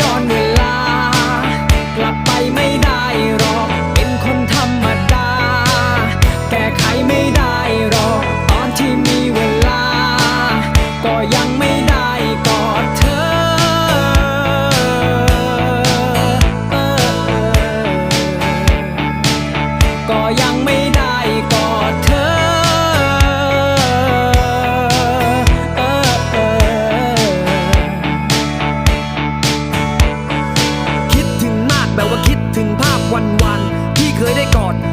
ย้อนเวลา กลับไปไม่ได้หรอก เป็นคนธรรมดา แก้ไขไม่ได้หรอก ตอนที่มีเวลา ก็ยังไม่ได้กอดเธอ ก็ยังไม่ได้ เคยได้กอด